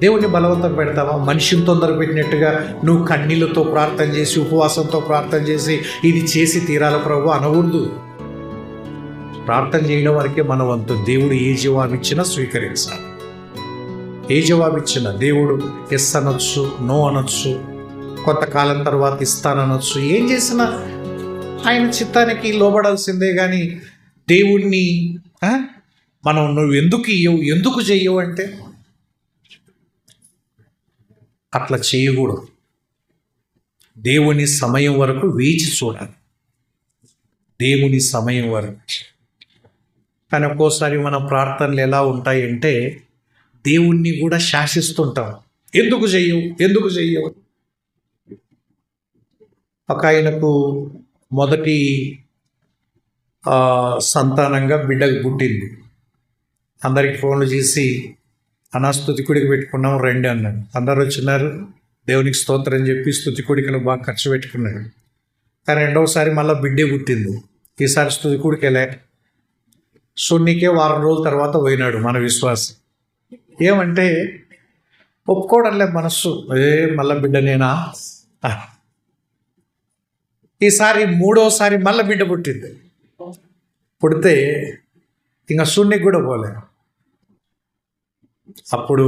దేవుణ్ణి బలవంతం పెడతావా? మనిషిని తొందర పెట్టినట్టుగా నువ్వు కన్నీళ్ళతో ప్రార్థన చేసి ఉపవాసంతో ప్రార్థన చేసి ఇది చేసి తీరాల ప్రభు అనకూడదు. ప్రార్థన చేయడం వరకే మన వంతు. దేవుడు ఏ జవాబు ఇచ్చినా స్వీకరించాలి. ఏ జవాబు ఇచ్చినా దేవుడు ఎస్ అనొచ్చు నో అనొచ్చు కొంతకాలం తర్వాత ఇస్తాననొచ్చు. ఏం చేసినా ఆయన చిత్తానికి లోబడాల్సిందే కానీ దేవుణ్ణి మనం నువ్వు ఎందుకు ఇయ్యవు ఎందుకు చెయ్యవు అంటే అట్లా చేయకూడదు. దేవుని సమయం వరకు వేచి చూడాలి. దేవుని సమయం వరకు. కానీ ఒక్కోసారి మన ప్రార్థనలు ఎలా ఉంటాయంటే దేవుణ్ణి కూడా శాసిస్తుంటాం. ఎందుకు చెయ్యవు ఎందుకు చెయ్యవు ఒక ఆయనకు మొదటి సంతానంగా బిడ్డకు పుట్టింది. అందరికి ఫోన్లు చేసి అనా స్థుతికుడికి పెట్టుకున్నాం రండి అన్నాడు. అందరు వచ్చినారు. దేవునికి స్తోత్రం చెప్పి స్థుతికుడికి బాగా ఖర్చు పెట్టుకున్నాడు. కానీ రెండవసారి మళ్ళీ బిడ్డే పుట్టింది. ఈసారి స్థుతికుడికి వెళ్ళా సున్నికే వారం రోజుల తర్వాత పోయినాడు మన విశ్వాసం. ఏమంటే ఒప్పుకోవడంలే మనస్సు. ఏ మళ్ళీ బిడ్డ నేనా? ఈసారి మూడోసారి మళ్ళీ బిడ్డ పుట్టింది. పుడితే ఇంకా సున్నికి కూడా పోలే. అప్పుడు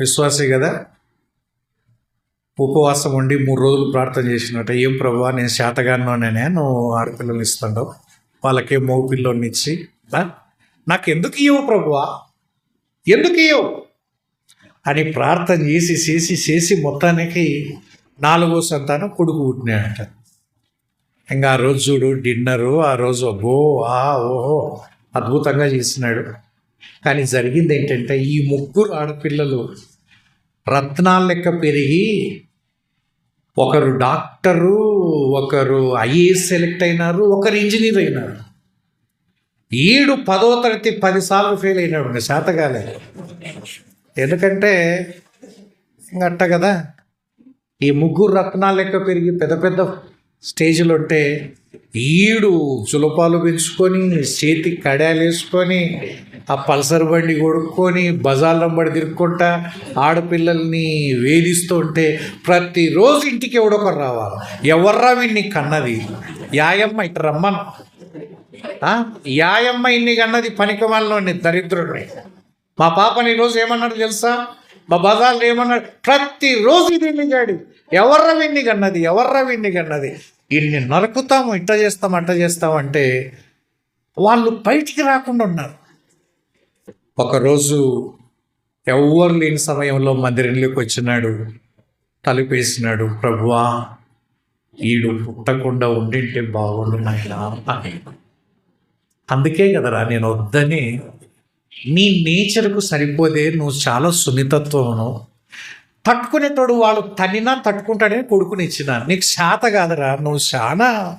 విశ్వాసే కదా. ఉపవాసం ఉండి మూడు రోజులు ప్రార్థన చేసినట్ట ఏం ప్రభా నేను శాతగానోనే నువ్వు ఆడపిల్లలు ఇస్తుండవు. వాళ్ళకే మగ పిల్లోని ఇచ్చి నాకు ఎందుకు ఇవ్వవు ప్రభువా ఎందుకు ఇవ్వవు అని ప్రార్థన చేసి చేసి చేసి మొత్తానికి నాలుగో సంతానం కొడుకు పుట్టినాడట. ఇంకా ఆ రోజు చూడు డిన్నరు ఆ రోజు అబ్బో ఆ ఓహో అద్భుతంగా చేసినాడు. కానీ జరిగింది ఏంటంటే ఈ ముగ్గురు ఆడపిల్లలు రత్నాల లెక్క పెరిగి ఒకరు డాక్టరు ఒకరు ఐఏఎస్ సెలెక్ట్ అయినారు ఒకరు ఇంజనీర్ అయినారు. ఈడు పదో తరగతి పదిసార్లు ఫెయిల్ అయినాడు శాతకాలే ఎందుకంటే అట్ట కదా. ఈ ముగ్గురు రత్నాలు లెక్క పెరిగి పెద్ద పెద్ద స్టేజ్లు ఉంటే ఈడు చులపాలు పెంచుకొని చేతి కడాలు వేసుకొని ఆ పల్సర్ బండి కొడుక్కొని బజార్లో బడి తిరుక్కుంటా ఆడపిల్లల్ని వేధిస్తూ ఉంటే ప్రతిరోజు ఇంటికి ఎవడొకరు రావాలి. ఎవర్రా వీడిని కన్నది? యాయమ్మ ఇటు రమ్మను. యాయమ్మ ఇన్ని కన్నది పనికమాలని దరిద్రుడిని. మా పాపని ఈరోజు ఏమన్నాడు తెలుసా? మా బజార్లో ఏమన్నాడు? ప్రతిరోజు ఇది విన్నాడు ఎవర్ర విన్ని కన్నది? ఎవర్రా విన్ని కన్నది? ఇన్ని నరుకుతాము ఇట్ట చేస్తాం అట్ట చేస్తామంటే వాళ్ళు బయటికి రాకుండా ఉన్నారు. ఒకరోజు ఎవ్వరు లేని సమయంలో మందిరంలోకి వచ్చినాడు. తలుపేసినాడు ప్రభువా ఈడు పుట్టకుండా ఉండింటే బాగుండు నాయనా అని. అందుకే కదరా నేను వద్దని నీ నేచర్కు సరిపోదే నువ్వు చాలా సున్నితత్వమును. తట్టుకునేటోడు వాళ్ళు తనినా తట్టుకుంటాడని కొడుకునిచ్చిన నీకు శాత కాదురా నువ్వు చాలా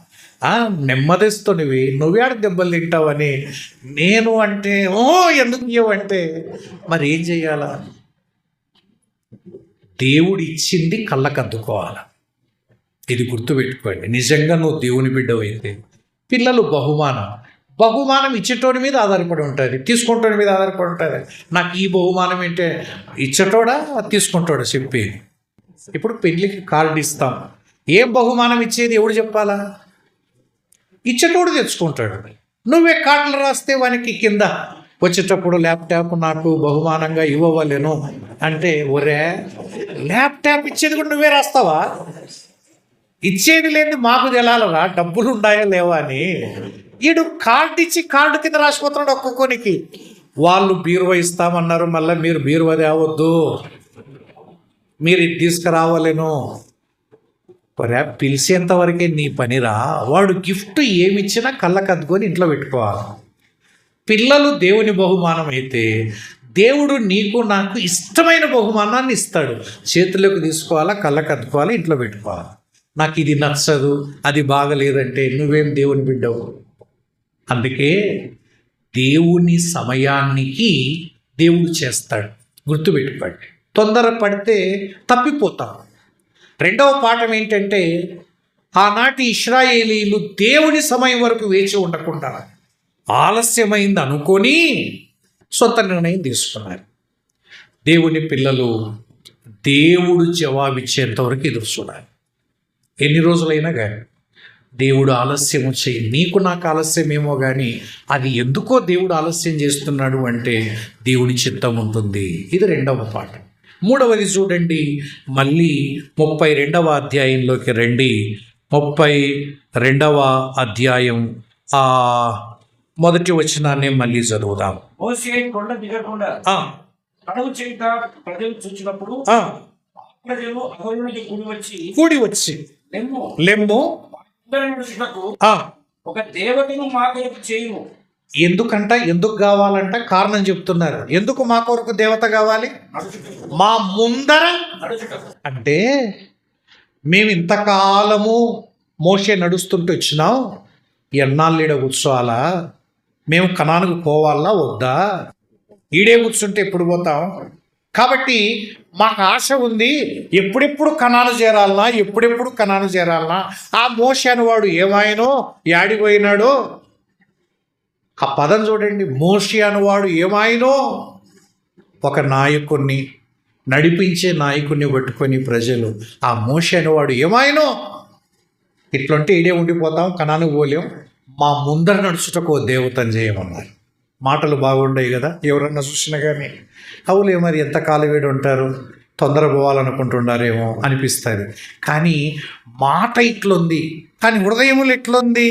నెమ్మదిస్తునివి నువ్వేడ దెబ్బలు తింటావని నేను అంటే ఓ ఎందుకు ఇవ్వంటే మరి ఏం చెయ్యాలా? దేవుడు ఇచ్చింది కళ్ళకు అద్దుకోవాలి. ఇది గుర్తుపెట్టుకోండి. నిజంగా నువ్వు దేవుని బిడ్డవైతే పిల్లలు బహుమానం. బహుమానం ఇచ్చేటోడి మీద ఆధారపడి ఉంటుంది తీసుకుంటోడి మీద ఆధారపడి ఉంటుంది. నాకు ఈ బహుమానం ఏంటే? ఇచ్చేటోడా? తీసుకుంటాడా? చెప్పి ఇప్పుడు పెళ్ళికి కార్డు ఇస్తాం. ఏం బహుమానం ఇచ్చేది? ఎవడు చెప్పాలా? ఇచ్చేటోడు తెచ్చుకుంటాడు. నువ్వే కార్డులు రాస్తే వానికి కింద వచ్చేటప్పుడు ల్యాప్టాప్ నాకు బహుమానంగా ఇవ్వవలేను అంటే ఒరే ల్యాప్టాప్ ఇచ్చేది కూడా నువ్వే రాస్తావా? ఇచ్చేది లేని మాకు తెలాలరా? డబ్బులు ఉన్నాయా లేవా అని. ఈడు కార్డు ఇచ్చి కార్డు కింద రాసిపోతున్నాడు ఒక్కొక్కనికి వాళ్ళు బీరువా ఇస్తామన్నారు మళ్ళీ మీరు బీరువా తేవద్దు మీరు ఇది తీసుకురావలేను. పిలిచేంత వరకే నీ పనిరా? వాడు గిఫ్ట్ ఏమిచ్చినా కళ్ళకు అద్దుకొని ఇంట్లో పెట్టుకోవాలి. పిల్లలు దేవుని బహుమానం అయితే దేవుడు నీకు నాకు ఇష్టమైన బహుమానాన్ని ఇస్తాడు. చేతులకు తీసుకోవాలా కళ్ళకు అద్దుకోవాలా ఇంట్లో పెట్టుకోవాలి? నాకు ఇది నచ్చదు అది బాగలేదంటే నువ్వేం దేవుని బిడ్డవు? అందుకే దేవుని సమయానికి దేవుడు చేస్తాడు. గుర్తుపెట్టుకోండి. తొందర పడితే తప్పిపోతాం. రెండవ పాఠం ఏంటంటే ఆనాటి ఇస్రాయేలీలు దేవుని సమయం వరకు వేచి ఉండకుండా ఆలస్యమైంది అనుకొని సొంత నిర్ణయం తీసుకున్నారు. దేవుని పిల్లలు దేవుడు జవాబిచ్చేంతవరకు ఎదురు చూడాలి ఎన్ని రోజులైనా కానీ దేవుడు ఆలస్యం చేయి నీకు నాకు ఆలస్యమేమో కానీ అది ఎందుకో దేవుడు ఆలస్యం చేస్తున్నాడు అంటే దేవుని చిత్తం ఉంటుంది. ఇది రెండవ పాఠం. మూడవది చూడండి. మళ్ళీ ముప్పై రెండవ అధ్యాయంలోకి రండి. ముప్పై రెండవ అధ్యాయం. ఆ మొదటి వచనాన్ని మళ్ళీ చదువుదాం. మోసే కొండ దిగకుండా ఆ, కడవు చేత ప్రజలు చూచినప్పుడు ప్రజలు అహోయునికి కూడి వచ్చి కూడి వచ్చి లెమ్ము లెమ్ము ఒక దేవతను మా కొరకు చేయుము. ఎందుకంట? ఎందుకు కావాలంట? కారణం చెప్తున్నారు. ఎందుకు మా కొరకు దేవత కావాలి? మా ముందర? అంటే మేము ఇంతకాలము మోసే నడుస్తుంటూ వచ్చినాం. ఎన్నాళ్ళీడ కూర్చోవాలా? మేము కణానికి పోవాలా? వద్దా? ఈడే కూర్చుంటే ఎప్పుడు పోతాం? కాబట్టి మాకు ఆశ ఉంది ఎప్పుడెప్పుడు కణాలు చేరాలనా? ఎప్పుడెప్పుడు కణాలు చేరాలనా? ఆ మోసే అనేవాడు ఏమాయనో? యాడిపోయినాడో ఆ పదం చూడండి. మోషి అనేవాడు ఏమాయనో? ఒక నాయకుణ్ణి నడిపించే నాయకుణ్ణి పట్టుకొని ప్రజలు. ఆ మోషి అనేవాడు ఏమాయనో? ఇట్లుంటే ఇడే ఉండిపోతాం కణానికి పోలేం. మా ముందర నడుచుటకు ఓ దేవతని చేయమన్నారు మాటలు బాగుండవు కదా ఎవరన్నా చూసినా కానీ అవులే మరి ఎంత కాలవేడి ఉంటారు? తొందర పోవాలనుకుంటున్నారేమో అనిపిస్తుంది. కానీ మాట ఇట్లుంది కానీ హృదయములు ఎట్లుంది?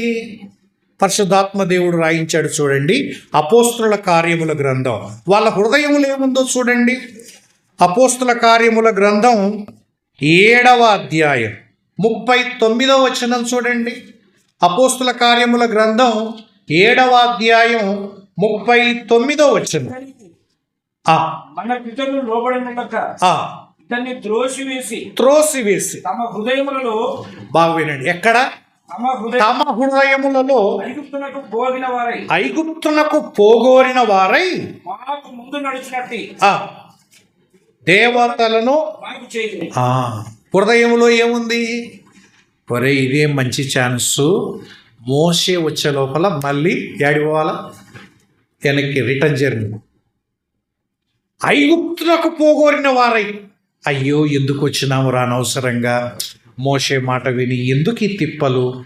పరిశుద్ధాత్మ దేవుడు రాయించాడు చూడండి. అపోస్తుల కార్యముల గ్రంథం. వాళ్ళ హృదయములు ఏముందో చూడండి. అపోస్తుల కార్యముల గ్రంథం ఏడవ అధ్యాయం. ముప్పై తొమ్మిదవ వచనం చూడండి. అపోస్తుల కార్యముల గ్రంథం ఏడవ అధ్యాయం ముప్పై తొమ్మిదవ వచనం. మన పితరులు లోబడినక వేసి త్రోసివేసి. తమ హృదయములలో బాగా వినండి. ఎక్కడ? తమ హృదయ తమ హృదయములలో ఐగుప్తునకు పోగోరిన వారై మాకు ముందు నడిచినట్టి. ఆ దేవతలను హృదయంలో ఏముంది? ఒరే ఇదే మంచి ఛాన్స్. మోసే వచ్చే లోపల మళ్ళీ ఏడి పోవాలా వెనక్కి రిటర్న్ జర్నీ. ఐగుప్తులకు పోగోరిన వారై. అయ్యో ఎందుకు వచ్చినాము రా అనవసరంగా? మోసే మాట విని ఎందుకు ఈ తిప్పలు?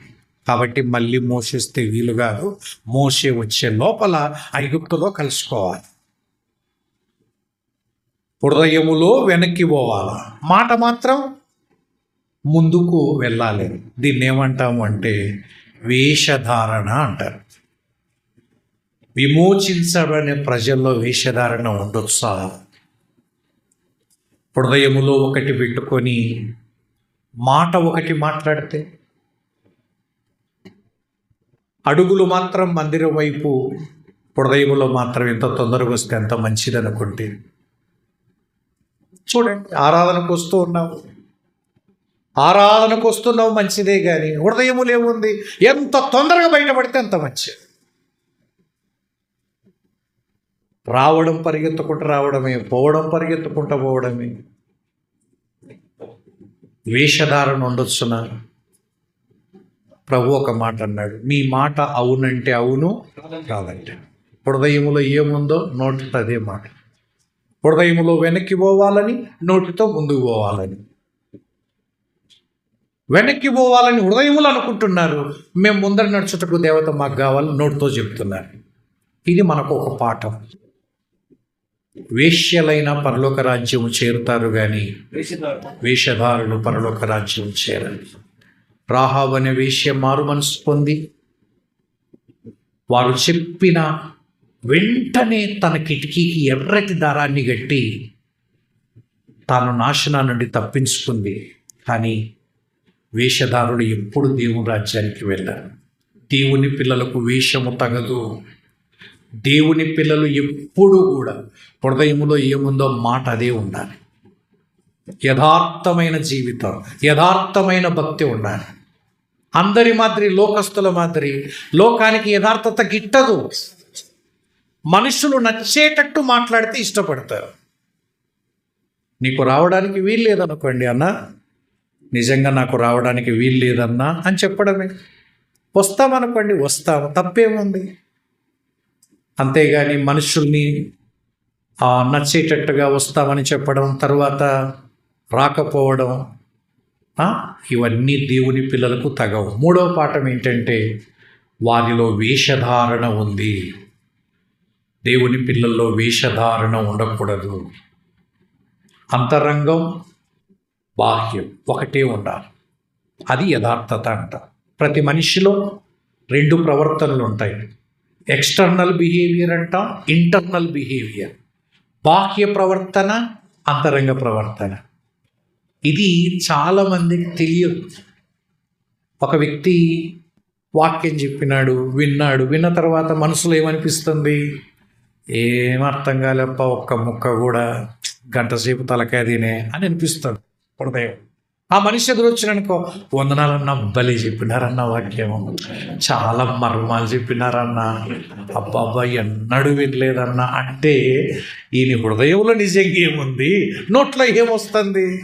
కాబట్టి మళ్ళీ మోసేస్తే వీలు కాదు. మోసే వచ్చే లోపల ఐగుప్తులో కలుసుకోవాలి. హృదయములో వెనక్కి పోవాలి? మాట మాత్రం ముందుకు వెళ్ళాలి. దీన్ని ఏమంటాము అంటే వేషధారణ అంటారు. విమోచించబడిన ప్రజల్లో వేషధారణ ఉండొచ్చా? హృదయములో ఒకటి పెట్టుకొని మాట ఒకటి మాట్లాడితే అడుగులు మాత్రం మందిరం వైపు హృదయంలో మాత్రం ఎంత తొందరగా వస్తే ఎంత మంచిది అనుకుంటే. చూడండి ఆరాధనకు వస్తూ ఉన్నావు. ఆరాధనకు వస్తున్నావు మంచిదే కానీ హృదయములు ఏముంది ఎంత తొందరగా బయటపడితే అంత మంచిది. రావడం పరిగెత్తుకుంటూ రావడమే పోవడం పరిగెత్తుకుంటూ పోవడమే. వేషధారణ ఉండొచ్చున ప్రభు ఒక మాట అన్నాడు మీ మాట అవునంటే అవును కాదంటే హృదయములో ఏముందో నోటితో అదే మాట. హృదయములో వెనక్కి పోవాలని నోటితో ముందుకు పోవాలని. వెనక్కి పోవాలని హృదయములు అనుకుంటున్నారు. మేము ముందర నడుచుటకు దేవత మాకు కావాలని నోటితో చెప్తున్నారు. ఇది మనకు ఒక పాఠం. వేశ్యలైన పరలోక రాజ్యము చేరుతారు కానీ వేషధారులు పరలోక రాజ్యం చేరని రాహాబ్ అనే వేశ్య మారు మనసు పొంది వారు చెప్పిన వెంటనే తన కిటికీకి ఎర్రటి దారాన్ని గట్టి తాను నాశనా నుండి తప్పించుకుంది. కానీ వేషధారులు ఎప్పుడు దేవుని రాజ్యానికి వెళ్ళారు. దేవుని పిల్లలకు వేషము తగదు. దేవుని పిల్లలు ఎప్పుడూ కూడా హృదయంలో ఏముందో మాట అదే ఉండాలి. యథార్థమైన జీవితం యథార్థమైన భక్తి ఉండాలి. అందరి మాదిరి లోకస్తుల మాదిరి లోకానికి యథార్థత గిట్టదు. మనుషులు నచ్చేటట్టు మాట్లాడితే ఇష్టపడతారు. నీకు రావడానికి వీలు లేదనుకోండి అన్న నిజంగా నాకు రావడానికి వీలు లేదన్నా అని చెప్పడమే. వస్తామనుకోండి వస్తాము. తప్పేముంది? అంతేగాని మనుషుల్ని నచ్చేటట్టుగా వస్తామని చెప్పడం తర్వాత రాకపోవడం ఇవన్నీ దేవుని పిల్లలకు తగవు. మూడవ పాఠం ఏంటంటే వారిలో వేషధారణ ఉంది. దేవుని పిల్లల్లో వేషధారణ ఉండకూడదు. అంతరంగం బాహ్యం ఒకటే ఉండాలి. అది యథార్థత అంట. ప్రతి మనిషిలో రెండు ప్రవర్తనలు ఉంటాయి. ఎక్స్టర్నల్ బిహేవియర్ అంటాం ఇంటర్నల్ బిహేవియర్ బాహ్య ప్రవర్తన అంతరంగ ప్రవర్తన. ఇది చాలామందికి తెలియదు. ఒక వ్యక్తి వాక్యం చెప్పినాడు విన్నాడు విన్న తర్వాత మనసులో ఏమనిపిస్తుంది? ఏం అర్థం కాలేప్ప ఒక్క ముక్క కూడా గంటసేపు తలకాయ తినే అని అనిపిస్తుంది హృదయం. ఆ మనిషి ఎదురు వచ్చిననుకో వందనాలన్న బలి చెప్పినారన్న వాక్యం చాలా మర్మాలు చెప్పినారన్న. అబ్బాబ్బా ఎన్నడూ వినలేదన్న. అంటే ఈయన హృదయంలో నిజంగా ఏముంది? నోట్లో ఏమొస్తుంది?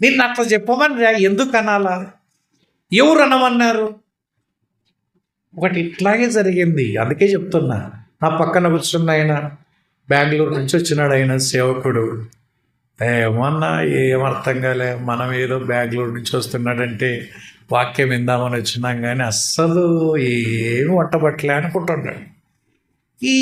నిన్న అట్లా చెప్పమని రా, ఎందుకు అనాలా? ఎవరు అనమన్నారు? ఒకటి ఇట్లాగే జరిగింది. అందుకే చెప్తున్నా. నా పక్కన కూర్చున్న ఆయన బెంగళూరు నుంచి వచ్చినాడు ఆయన సేవకుడు. ఏమన్నా ఏం అర్థం కాలే. మనం ఏదో బెంగళూరు నుంచి వస్తున్నాడంటే వాక్యం విందామని వచ్చినాం కానీ అస్సలు ఏం వంటబట్టలే అనుకుంటున్నాడు ఈ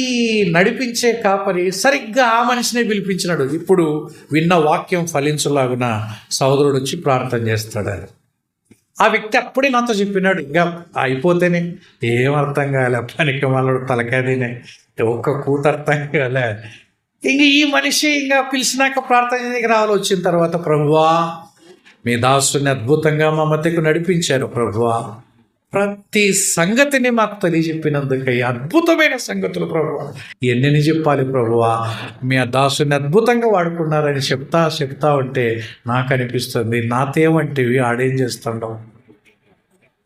నడిపించే కాపరి సరిగ్గా ఆ మనిషినే పిలిపించినాడు. ఇప్పుడు విన్న వాక్యం ఫలించలాగున సహోదరుడు వచ్చి ప్రార్థన చేస్తాడు. ఆ వ్యక్తి అప్పుడే నాతో చెప్పినాడు ఇంకా అయిపోతేనే ఏం అర్థం కాలే పనికి మనడు తలకాయనే ఒక్క కూత అర్థం కాలే ఇంక ఈ మనిషి ఇంకా పిలిచినాక ప్రార్థన చేయడానికి రావాలి వచ్చిన తర్వాత ప్రభువా మీ దాసుని అద్భుతంగా మా మధ్యకు నడిపించారు ప్రభువా. ప్రతి సంగతిని మాకు తెలియజెప్పినందుకై అద్భుతమైన సంగతులు ప్రభువా. ఎన్నిని చెప్పాలి ప్రభువా? మీ ఆ దాసుని అద్భుతంగా వాడుకున్నారని చెప్తా చెప్తా ఉంటే నాకు అనిపిస్తుంది. నాతేమంటివి ఆడేం చేస్తుండవు?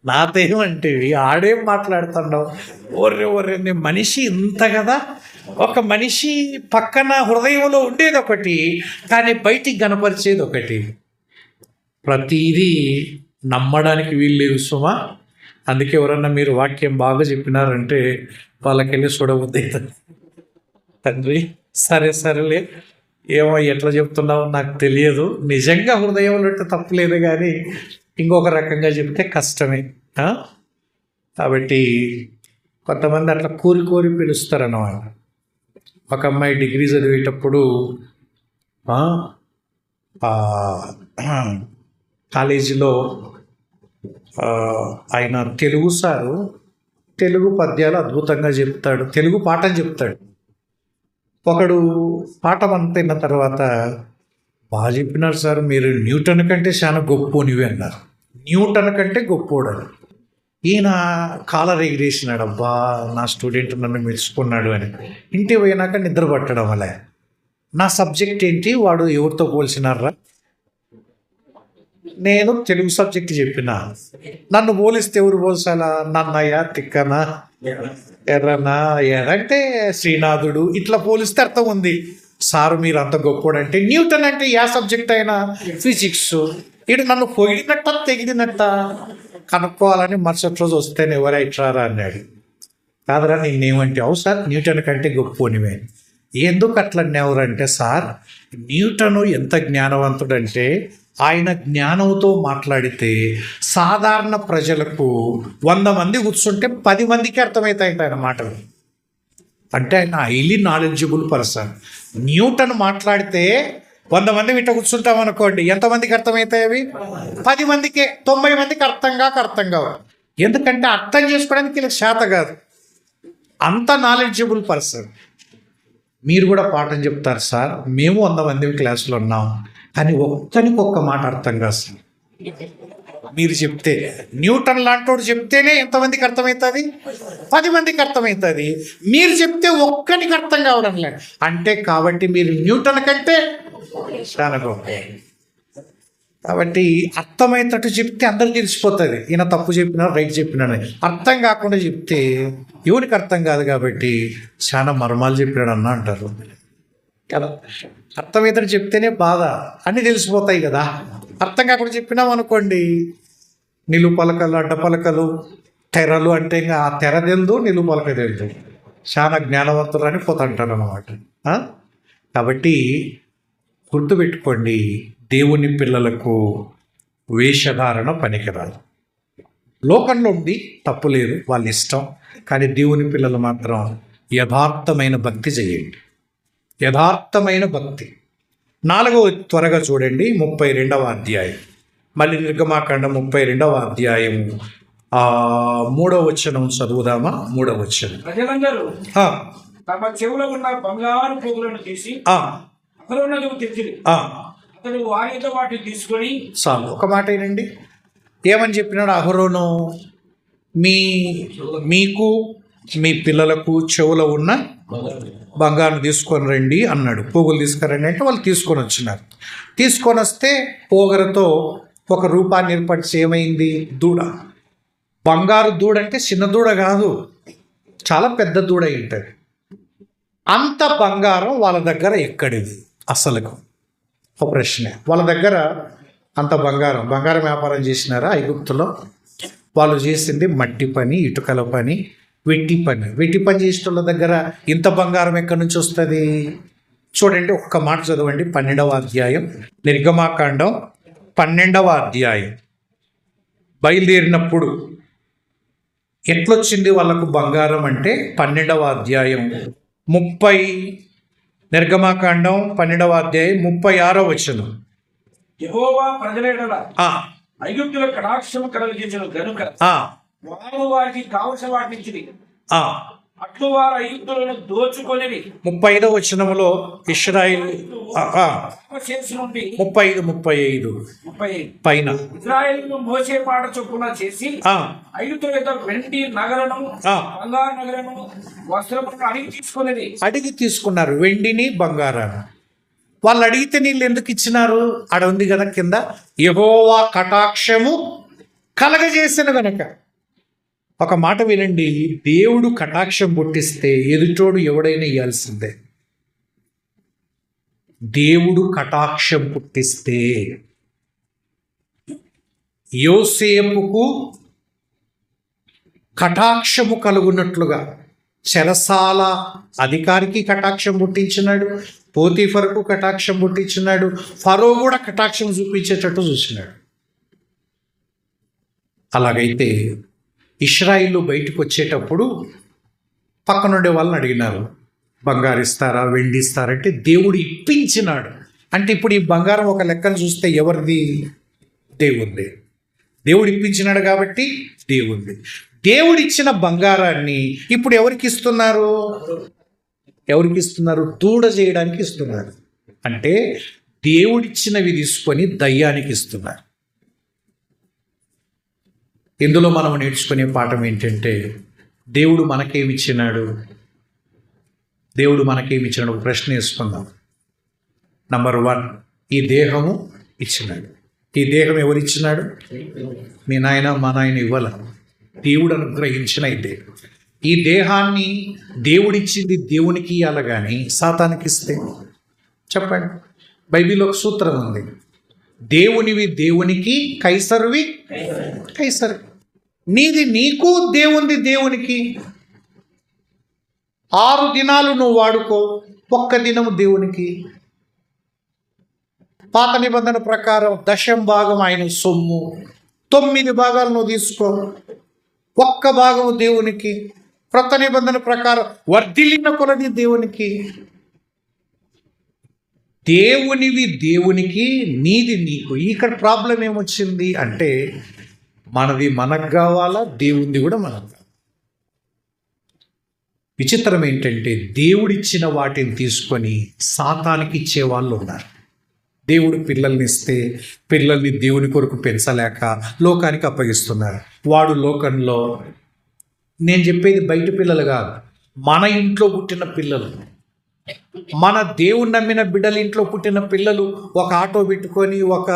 నాతేమంటివి ఆడేం మాట్లాడుతుండవు? ఒర్రె ఒర్రె మనిషి ఇంత కదా? ఒక మనిషి పక్కన హృదయంలో ఉండేది ఒకటి కానీ బయటికి కనపరిచేది ఒకటి ప్రతిదీ నమ్మడానికి వీల్లేదు సుమా. అందుకే ఎవరన్నా మీరు వాక్యం బాగా చెప్పినారంటే వాళ్ళకెళ్ళి చూడబుద్ది తండ్రి సరే సరేలే. ఏమో ఎట్లా చెప్తున్నావో నాకు తెలియదు. నిజంగా హృదయంలో అంటే తప్పులేదు కానీ ఇంకొక రకంగా చెప్తే కష్టమే. కాబట్టి కొంతమంది అట్లా కోరి కోరి పిలుస్తారన్నమాట. ఒక అమ్మాయి డిగ్రీ చదివేటప్పుడు కాలేజీలో ఆయన తెలుగు సారు తెలుగు పద్యాలు అద్భుతంగా చెప్తాడు తెలుగు పాఠం చెప్తాడు. ఒకడు పాఠం అంతైన తర్వాత బాగా చెప్పినారు సార్ మీరు న్యూటన్ కంటే చాలా గొప్ప గొప్పోనివి అన్నారు. న్యూటన్ కంటే గొప్పోడు ఈయన కాలర్ ఎగిరేసినాడు అబ్బా నా స్టూడెంట్ నన్ను మెచ్చుకున్నాడు అని. ఇంటికి పోయినాక నిద్ర పట్టడం వల్ల. నా సబ్జెక్ట్ ఏంటి? వాడు ఎవరితో పోల్చినారా నేను తెలుగు సబ్జెక్ట్ చెప్పిన. నన్ను పోలిస్తే ఎవరు పోల్చాలా? నన్నయ్య తిక్కనా? ఎర్రనా? ఎర్రంటే శ్రీనాథుడు. ఇట్లా పోలిస్తే అర్థం ఉంది. సారు మీరు అంత గొప్పోడంటే న్యూటన్ అంటే ఏ సబ్జెక్ట్ అయినా? ఫిజిక్స్. ఇటు నన్ను పొగిడినట్ట తెగిడినట్ట కనుక్కోవాలని మరుసటి రోజు వస్తేనే ఎవరు ఇట్రారా అన్నాడు. కాదరా నిన్నేమంటే అవు సార్ న్యూటన్ కంటే గొప్పోనివే ఎందుకు అట్లా అంటే సార్ న్యూటను ఎంత జ్ఞానవంతుడంటే ఆయన జ్ఞానంతో మాట్లాడితే సాధారణ ప్రజలకు వంద మంది కూర్చుంటే పది మందికి అర్థమవుతాయంట ఆయన మాటలు. అంటే ఆయన హైలీ నాలెడ్జబుల్ పర్సన్ న్యూటన్ మాట్లాడితే వంద మంది ఇట్ట కూర్చుంటాం అనుకోండి ఎంతమందికి అర్థమవుతాయి అవి? పది మందికి తొంభై మందికి అర్థం కాక అర్థం కావు ఎందుకంటే అర్థం చేసుకోవడానికి వీళ్ళకి శాత కాదు. అంత నాలెడ్జబుల్ పర్సన్ మీరు కూడా పాఠం చెప్తారు సార్ మేము వంద మంది క్లాసులో ఉన్నాం కానీ ఒక్కరికి ఒక్క మాట అర్థం కాదు సార్. మీరు చెప్తే న్యూటన్ లాంటోడు చెప్తేనే ఎంతమందికి అర్థమవుతుంది పది మందికి అర్థమవుతుంది మీరు చెప్తే ఒక్కరికి అర్థం కావడం లేదు. అంటే కాబట్టి మీరు న్యూటన్ కంటే చాలా కాబట్టి అర్థమయ్యేటట్టు చెప్తే అందరికి తెలిసిపోతుంది ఈయన తప్పు చెప్పినా రైట్ చెప్పినా అర్థం కాకుండా చెప్తే ఎవరికి అర్థం కాదు కాబట్టి చాలా మర్మాలు చెప్పినాడు అన్న అంటారు. కదా? అర్థమయ్యేటట్టు చెప్తేనే బాధ. అన్నీ తెలిసిపోతాయి కదా. అర్థం కాకుండా చెప్పినాం అనుకోండి. నిలువు పలకలు అడ్డ పలకలు తెరలు అంటే ఇంకా ఆ తెర తెలుదు నిలువు పలక తెలుదు చాలా జ్ఞానవంతులు అని పోతుంటారు అనమాట కాబట్టి గుర్తుపెట్టుకోండి దేవుని పిల్లలకు వేషధారణ పనికిరాదు. లోకంలో ఉంది తప్పు లేదు వాళ్ళ ఇష్టం. కానీ దేవుని పిల్లలు మాత్రం యథార్థమైన భక్తి చేయండి. యథార్థమైన భక్తి. నాలుగవ త్వరగా చూడండి ముప్పై రెండవ అధ్యాయం. మళ్ళీ నిర్గమాకాండ ముప్పై రెండవ అధ్యాయం ఆ మూడవ వచనం చదువుదామా? మూడవ వచనం. తమ చెవులో ఉన్న బంగారు పోగులను తీసి అతడు వారితో తీసుకొని చాలు ఒక మాట ఏనండి ఏమని చెప్పినాడు అహరోను? మీ మీకు మీ పిల్లలకు చెవులో ఉన్న బంగారం తీసుకొని రండి అన్నాడు. పోగులు తీసుకురండి అంటే వాళ్ళు తీసుకొని వచ్చినారు. తీసుకొని వస్తే పోగరతో ఒక రూపాన్ని ఏర్పరిచి ఏమైంది? దూడ. బంగారు దూడ అంటే చిన్న దూడ కాదు. చాలా పెద్ద దూడ అయి ఉంటుంది అంత బంగారం వాళ్ళ దగ్గర ఎక్కడిది? అసలుకు ఒక ప్రశ్న వాళ్ళ దగ్గర అంత బంగారం బంగారం వ్యాపారం చేసినారా ఐగుప్తులో? వాళ్ళు చేసింది మట్టి పని ఇటుకల పని వెట్టి పని. వెట్టి పని చేసిన వాళ్ళ దగ్గర ఇంత బంగారం ఎక్కడి నుంచి వస్తుంది? చూడండి ఒక్క మాట చదవండి. పన్నెండవ అధ్యాయం నిర్గమాకాండం పన్నెండవ అధ్యాయం. బయలుదేరినప్పుడు ఎట్లొచ్చింది వాళ్ళకు బంగారం అంటే పన్నెండవ అధ్యాయం ముప్పై నిర్గమాకాండం పన్నెండవ అధ్యాయం ముప్పై ఆరో వచనం. యెహోవా ప్రజలేడల ఆ, ఐగుప్తుల కటాక్షము కలగజేసిన గనుక ఆ, వారు వారికి కావలసిన వాటిని ఇచ్చిరి ఆ. అట్లు వారు ఐగుప్తులను దోచుకొని ముప్పై ఐదో వచనములో ఇస్రాయిల్ ముప్పై ఐదు ముప్పై ఐదు ముప్పై. పైన. ఇజ్రాయేలును మోసే మాట చొప్పున చేసి యొక్క వెండి ఆ. బంగారు నగలను వస్త్రములను అడిగి తీసుకునేది అడిగి తీసుకున్నారు వెండిని బంగారాన్ని. వాళ్ళు అడిగితే నీళ్ళు ఎందుకు ఇచ్చినారు? ఆడ ఉంది కదా కింద. యహోవా కటాక్షము కలగజేసిన గనక. ఒక మాట వినండి. దేవుడు కటాక్షం పుట్టిస్తే ఎదుటోడు ఎవడైనా ఇవ్వాల్సిందే దేవుడు కటాక్షం పుట్టిస్తే యోసేపుకు కటాక్షము కలుగునట్లుగా చెరసాల అధికారికి కటాక్షం పుట్టించినాడు పోతీఫరకు కటాక్షం పుట్టించినాడు ఫరో కూడా కటాక్షం చూపించేటట్టు చూసినాడు. అలాగైతే ఇస్రాయిల్ బయటకు వచ్చేటప్పుడు పక్కనుండే వాళ్ళని అడిగినారు బంగారు ఇస్తారా? వెండి ఇస్తారంటే దేవుడు ఇప్పించినాడు. అంటే ఇప్పుడు ఈ బంగారం ఒక లెక్కను చూస్తే ఎవరిది? దేవుంది. దేవుడు ఇప్పించినాడు కాబట్టి దేవుంది. దేవుడు ఇచ్చిన బంగారాన్ని ఇప్పుడు ఎవరికి ఇస్తున్నారు? ఎవరికి ఇస్తున్నారు? దూడ చేయడానికి ఇస్తున్నారు. అంటే దేవుడిచ్చినవి తీసుకొని దయ్యానికి ఇస్తున్నారు. ఇందులో మనం నేర్చుకునే పాఠం ఏంటంటే దేవుడు మనకేమిచ్చినాడు దేవుడు మనకేమిచ్చినాడు ఒక ప్రశ్న వేసుకుందాం. నంబర్ వన్ ఈ దేహము ఇచ్చినాడు. ఈ దేహం ఎవరు ఇచ్చినాడు? మీ నాయన మా నాయన ఇవ్వాల. దేవుడు అనుగ్రహించిన ఈ దేహం ఈ దేహాన్ని దేవుడిచ్చింది దేవునికి ఇవ్వాలి కానీ సాతానికి ఇస్తే? చెప్పండి. బైబిల్లో ఒక సూత్రం ఉంది. దేవునివి దేవునికి కైసరువి కైసరు. నీది నీకు దేవుంది దేవునికి. ఆరు దినాలు నువ్వు వాడుకో ఒక్క దినము దేవునికి. పాత నిబంధన ప్రకారం దశం భాగం ఆయన సొమ్ము. తొమ్మిది భాగాలు నువ్వు తీసుకో. ఒక్క భాగము దేవునికి. క్రొత్త నిబంధన ప్రకారం వర్ధిల్లిన కొలది దేవునికి. దేవునివి దేవునికి నీది నీకు. ఇక్కడ ప్రాబ్లం ఏమొచ్చింది అంటే మనది మనకు కావాలా? దేవుంది కూడా మనకు కావాలి. విచిత్రం ఏంటంటే దేవుడిచ్చిన వాటిని తీసుకొని సాతానికి ఇచ్చే వాళ్ళు ఉన్నారు. దేవుడు పిల్లల్ని ఇస్తే పిల్లల్ని దేవుని కొరకు పెంచలేక లోకానికి అప్పగిస్తున్నారు. వాడు లోకంలో నేను చెప్పేది బయట పిల్లలు కాదు మన ఇంట్లో పుట్టిన పిల్లలు. మన దేవుని నమ్మిన బిడ్డల ఇంట్లో పుట్టిన పిల్లలు ఒక ఆటో పెట్టుకొని ఒక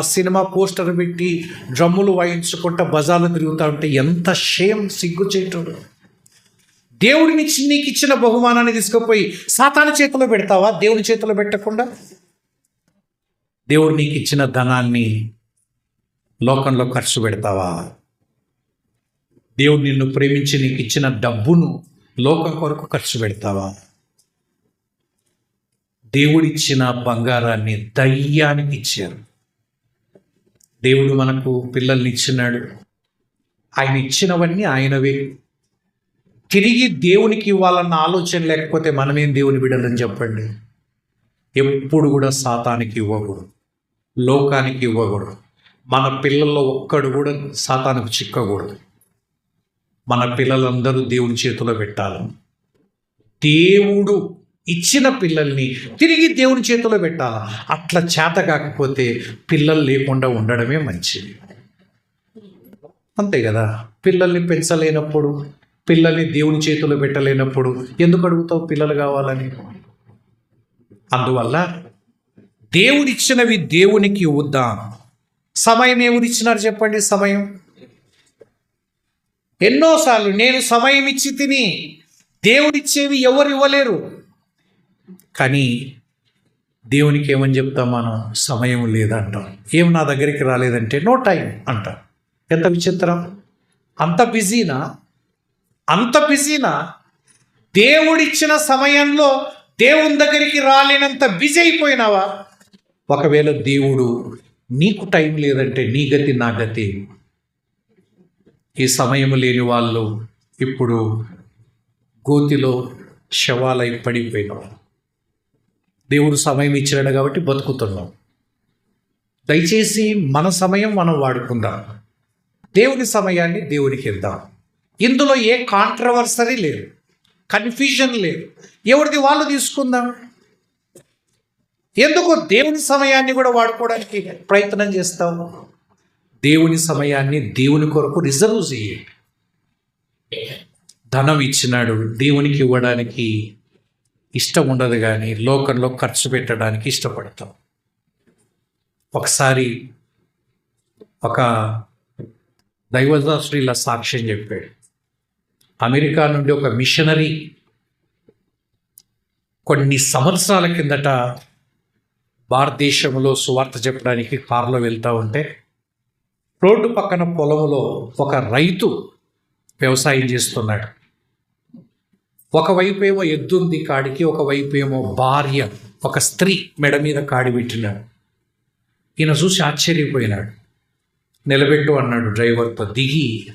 సినిమా పోస్టర్ పెట్టి డ్రమ్ములు వాయించుకుంటా బజార్లు తిరుగుతూ ఉంటే ఎంత షేమ్ సిగ్గు చేయటం దేవుడిని నీకు ఇచ్చిన బహుమానాన్ని తీసుకుపోయి సాతాన చేతిలో పెడతావా? దేవుని చేతిలో పెట్టకుండా? దేవుడు నీకు ఇచ్చిన ధనాన్ని లోకంలో ఖర్చు పెడతావా? దేవుడు నిన్ను ప్రేమించి నీకు ఇచ్చిన డబ్బును లోకం కొరకు ఖర్చు పెడతావా? దేవుడిచ్చిన బంగారాన్ని దయ్యానికి ఇచ్చారు. దేవుడు మనకు పిల్లల్ని ఇచ్చినాడు. ఆయన ఇచ్చినవన్నీ ఆయనవే. తిరిగి దేవునికి ఇవ్వాలన్న ఆలోచన లేకపోతే మనమేం దేవుని బిడ్డలని చెప్పండి? ఎప్పుడు కూడా సాతానికి ఇవ్వకూడదు. లోకానికి ఇవ్వకూడదు. మన పిల్లల్లో ఒక్కడు కూడా సాతానికి చిక్కకూడదు. మన పిల్లలందరూ దేవుని చేతిలో పెట్టాలి. దేవుడు ఇచ్చిన పిల్లల్ని తిరిగి దేవుని చేతిలో పెట్టాలా అట్లా చేత కాకపోతే పిల్లలు లేకుండా ఉండడమే మంచిది. అంతే కదా. పిల్లల్ని పెంచలేనప్పుడు పిల్లల్ని దేవుని చేతిలో పెట్టలేనప్పుడు ఎందుకు అడుగుతావు పిల్లలు కావాలని? అందువల్ల దేవుడిచ్చినవి దేవునికి ఇవ్వద్దాం సమయం ఎవరిచ్చినారు చెప్పండి సమయం? ఎన్నోసార్లు నేను సమయం ఇచ్చి తిని దేవుడిచ్చేవి ఎవరు ఇవ్వలేరు? కానీ దేవునికి ఏమని చెప్తాం మనం? సమయం లేదంటాం. ఏం నా దగ్గరికి రాలేదంటే నో టైం అంటాం. ఎంత విచిత్రం. అంత బిజీనా? అంత బిజీనా? దేవుడిచ్చిన సమయంలో దేవుని దగ్గరికి రాలేనంత బిజీ అయిపోయినావా? ఒకవేళ దేవుడు నీకు టైం లేదంటే నీ గతి నా గతి ఈ సమయం లేని వాళ్ళు ఇప్పుడు గోతిలో శవాలై పడిపోయినాం దేవుడు సమయం ఇచ్చినాడు కాబట్టి బతుకుతున్నాం. దయచేసి మన సమయం మనం వాడుకుందాం. దేవుని సమయాన్ని దేవునికి ఇద్దాం. ఇందులో ఏ కాంట్రవర్సరీ లేదు. కన్ఫ్యూజన్ లేదు. ఎవరిది వాళ్ళు తీసుకుందాం. ఎందుకు దేవుని సమయాన్ని కూడా వాడుకోవడానికి ప్రయత్నం చేస్తాం? దేవుని సమయాన్ని దేవుని కొరకు రిజర్వ్ చేయండి ధనం ఇచ్చినాడు దేవునికి ఇవ్వడానికి ఇష్టం ఉండదు కానీ లోకంలో ఖర్చు పెట్టడానికి ఇష్టపడతాం. ఒకసారి ఒక దైవదాసుడు ఇలా సాక్ష్యం చెప్పాడు. అమెరికా నుండి ఒక మిషనరీ కొన్ని సంవత్సరాల కిందట భారతదేశంలో సువార్త చెప్పడానికి కారులో వెళ్తూ ఉంటే రోడ్డు పక్కన పొలంలో ఒక రైతు వ్యవసాయం చేస్తున్నాడు. ఒకవైపు ఏమో ఎద్దుంది కాడికి ఒకవైపు ఏమో భార్య ఒక స్త్రీ మెడ మీద కాడి పెట్టినాడు. ఈయన చూసి ఆశ్చర్యపోయినాడు. నిలబెట్టు అన్నాడు డ్రైవర్తో దిగి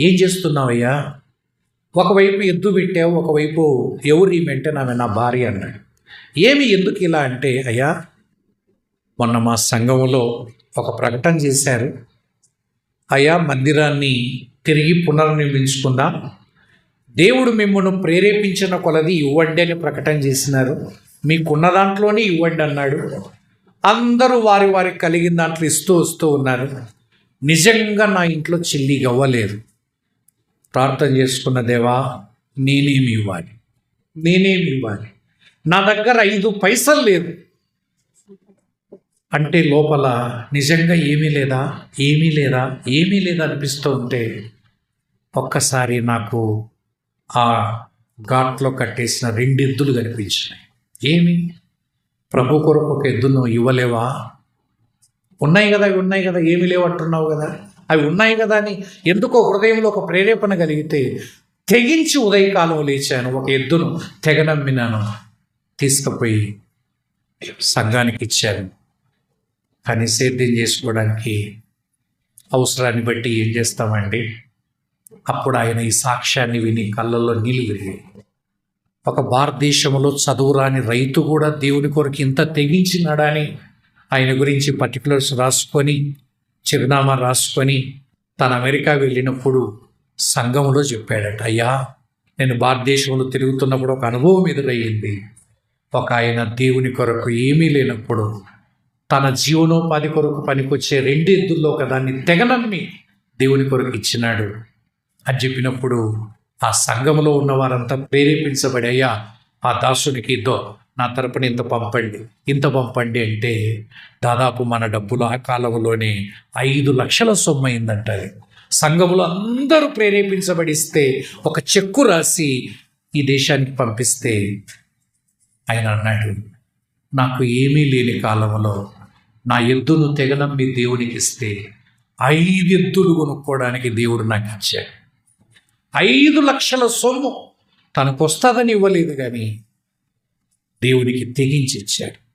ఏం చేస్తున్నావయ్యా? ఒకవైపు ఎద్దు పెట్టావు ఒకవైపు ఎవరు ఈమెంటే నామె నా భార్య? అన్నాడు. ఏమి ఎందుకు ఇలా అంటే అయ్యా మొన్న మా సంఘంలో ఒక ప్రకటన చేశారు. అయ్యా మందిరాన్ని తిరిగి పునర్నిర్మించుకుందాం దేవుడు మిమ్మల్ని ప్రేరేపించిన కొలది ఇవ్వండి అని ప్రకటన చేసినారు. మీకున్న దాంట్లోనే ఇవ్వండి అన్నాడు. అందరూ వారి వారికి కలిగిన దాంట్లో ఇస్తూ వస్తూ ఉన్నారు. నిజంగా నా ఇంట్లో చిల్లి గవ్వలేదు. ప్రార్థన చేసుకున్న దేవా నేనేమి ఇవ్వాలి? నేనేమి ఇవ్వాలి? నా దగ్గర ఐదు పైసలు లేదు అంటే లోపల నిజంగా ఏమీ లేదా? ఏమీ లేదా? ఏమీ లేదా అనిపిస్తూ ఉంటే ఒక్కసారి నాకు ఆ ఘాట్లో కట్టేసిన రెండు ఎద్దులు కనిపించినాయి. ఏమి? ప్రభు కొరకు ఒక ఎద్దును ఇవ్వలేవా? ఉన్నాయి కదా అవి ఉన్నాయి కదా ఏమి లేవు కదా? అవి ఉన్నాయి కదా అని ఎందుకో హృదయంలో ఒక ప్రేరేపణ కలిగితే తెగించి ఉదయకాలం లేచాను ఒక ఎద్దును తెగనమ్మినాను తీసుకుపోయి సంఘానికి ఇచ్చాను. కానీ సేద్యం చేసుకోవడానికి అవసరాన్ని బట్టి ఏం చేస్తామండి? అప్పుడు ఆయన ఈ సాక్ష్యాన్ని విని కళ్ళల్లో నీళ్ళు విరిగాయి. ఒక భారతదేశంలో చదువురాని రైతు కూడా దేవుని కొరకు ఇంత తెగించినాడని ఆయన గురించి పర్టికులర్స్ రాసుకొని చిరునామా రాసుకొని తను అమెరికా వెళ్ళినప్పుడు సంఘంలో చెప్పాడట అయ్యా నేను భారతదేశంలో తిరుగుతున్నప్పుడు ఒక అనుభవం ఎదురయ్యింది. ఒక ఆయన దేవుని కొరకు ఏమీ లేనప్పుడు తన జీవనోపాధి కొరకు పనికొచ్చే రెండు ఎద్దుల్లో ఒకదాన్ని తెగనమ్మి దేవుని కొరకు ఇచ్చినాడు. అని చెప్పినప్పుడు ఆ సంఘంలో ఉన్న వారంతా ప్రేరేపించబడయ్యా ఆ దాసునికి ఇద్దో నా తరపున ఇంత పంపండి. ఇంత పంపండి అంటే దాదాపు మన డబ్బులు ఆ కాలంలోనే ఐదు లక్షల సొమ్ము అయిందంట అది. సంఘములో అందరూ ప్రేరేపించబడిస్తే ఒక చెక్కు రాసి ఈ దేశానికి పంపిస్తే ఆయన అన్నాడు నాకు ఏమీ లేని కాలంలో నా ఎద్దును తెగనమ్మి దేవునికి ఇస్తే ఐదు ఎద్దులు కొనుక్కోవడానికి దేవుడు నాకు ఇచ్చాడు. ఐదు లక్షల సొమ్ము తనకు వస్తుందని ఇవ్వలేదు కానీ దేవునికి తెగించి ఇచ్చాడు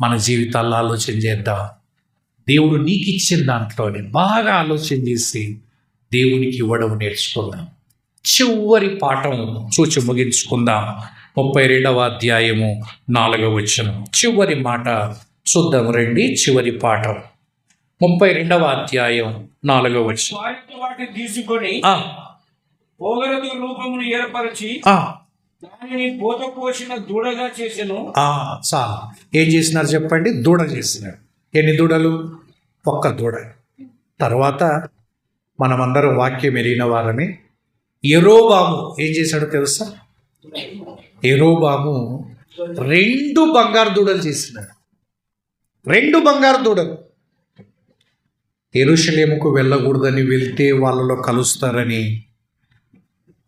మన జీవితాల్లో ఆలోచన చేద్దాం. దేవుడు నీకు ఇచ్చిన దాంట్లోనే బాగా ఆలోచన చేసి దేవునికి ఇవ్వడం నేర్చుకుందాం. చివరి పాఠం చూచి ముగించుకుందాం. ముప్పై రెండవ అధ్యాయము నాలుగవ వచనం. చివరి మాట చూద్దాం రండి చివరి పాఠం. ముప్పై రెండవ అధ్యాయం నాలుగవ వాటిని తీసుకొని పోగరదు రూపమును ఏర్పరిచి దానిని పోత పోసిన దూడగా చేసెను. ఆ, చాలు. ఏం చేసినారు చెప్పండి? దూడ చేసినాడు ఎన్ని దూడలు? ఒక్క దూడ. తర్వాత మనమందరం వాక్యం ఎరిగిన వారని ఎరోబాము ఏం చేశాడో తెలుసా? ఎరోబాము రెండు బంగారు దూడలు చేసినాడు. రెండు బంగారు దూడలు. ఎరుషలేముకు వెళ్ళకూడదని వెళ్తే వాళ్ళలో కలుస్తారని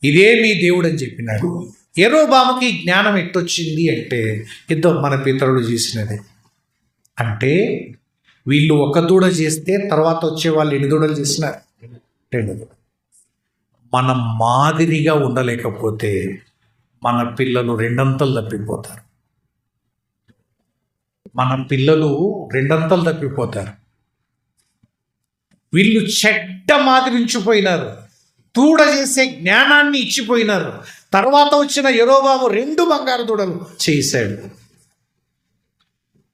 ఇదే మీ దేవుడు అని చెప్పినాడు. ఎరోబామకి జ్ఞానం ఎట్టొచ్చింది అంటే ఇద్దరు మన పితరుడు చేసినది. అంటే వీళ్ళు ఒక దూడ చేస్తే తర్వాత వచ్చే వాళ్ళు ఎన్ని దూడలు చేసినారు? రెండు మనం మాదిరిగా ఉండలేకపోతే మన పిల్లలు రెండంతలు తప్పిపోతారు. మన పిల్లలు రెండంతలు తప్పిపోతారు. వీళ్ళు చెడ్డ మాదిరించిపోయినారు. దూడ చేసే జ్ఞానాన్ని ఇచ్చిపోయినారు. తర్వాత వచ్చిన ఎరోబాబు రెండు బంగారు దూడలు చేశాడు.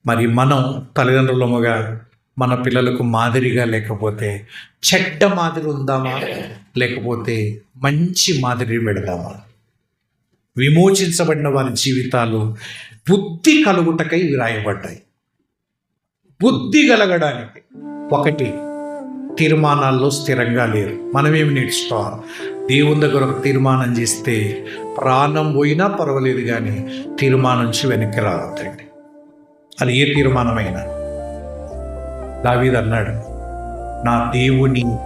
మరి మనం తల్లిదండ్రులముగా మన పిల్లలకు మాదిరిగా లేకపోతే చెడ్డ మాదిరి ఉందామా? లేకపోతే మంచి మాదిరి పెడదామా? విమోచించబడిన వారి జీవితాలు బుద్ధి కలుగుటకై వ్రాయబడ్డాయి బుద్ధి కలగడానికి ఒకటి తీర్మానాల్లో స్థిరంగా లేరు. మనమేమి నేర్చుకోవాలి? దేవుని దగ్గర ఒక తీర్మానం చేస్తే ప్రాణం పోయినా పర్వాలేదు కానీ తీర్మానం నుంచి వెనక్కి రావద్దండి. అది ఏ తీర్మానమైనా. దావీద్ అన్నాడు నా దేవుని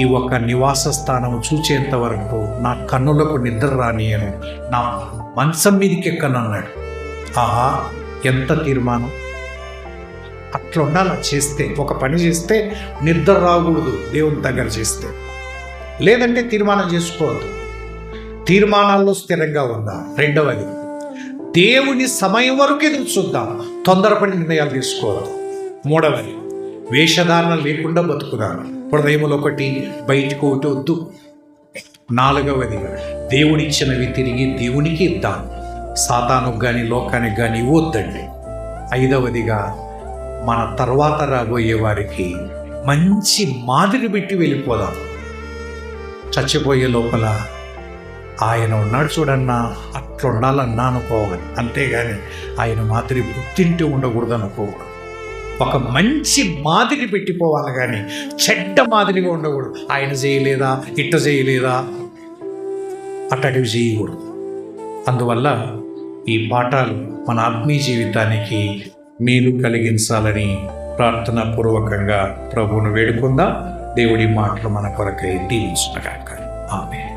ఈ ఒక నివాస స్థానం చూచేంత వరకు నా కన్నులకు నిద్ర రానియను నా మంచం మీదకి ఎక్కనన్నాడు ఆహా ఎంత తీర్మానం? అట్లా ఉండాలి చేస్తే. ఒక పని చేస్తే నిద్ర రాకూడదు దేవుని దగ్గర చేస్తే. లేదంటే తీర్మానం చేసుకోవద్దు. తీర్మానాల్లో స్థిరంగా ఉందా? రెండవది దేవుని సమయం వరకు ఎదురు చూద్దాం. తొందరపడి నిర్ణయాలు తీసుకోవద్దు మూడవది వేషధారణ లేకుండా బతుకుదాను హృదయములు ఒకటి బయటకు ఒకటి వద్దు. నాలుగవది దేవుడిచ్చినవి తిరిగి దేవునికి ఇద్దాం. సాతానుకు కానీ లోకానికి కానీ ఇవ్వద్దండి ఐదవదిగా మన తర్వాత రాబోయే వారికి మంచి మాదిరి పెట్టి వెళ్ళిపోదాం. చచ్చిపోయే లోపల ఆయన ఉన్నాడు చూడన్నా అట్లా ఉండాలన్నా అనుకోవాలి. అంతేగాని ఆయన మాదిరి గుర్తింటూ ఉండకూడదు అనుకోవాలి. ఒక మంచి మాదిరి పెట్టిపోవాలి కానీ చెడ్డ మాదిరిగా ఉండకూడదు. ఆయన చేయలేదా ఇట్ట చేయలేదా? అట్టటివి చేయకూడదు. అందువల్ల ఈ పాఠాలు మన ఆత్మీయ జీవితానికి మేలు కలిగించాలని ప్రార్థన పూర్వకంగా ప్రభువును వేడుకుందాం. దేవుడి మాటలు మన కొరకై దీవించుగాక ఆమె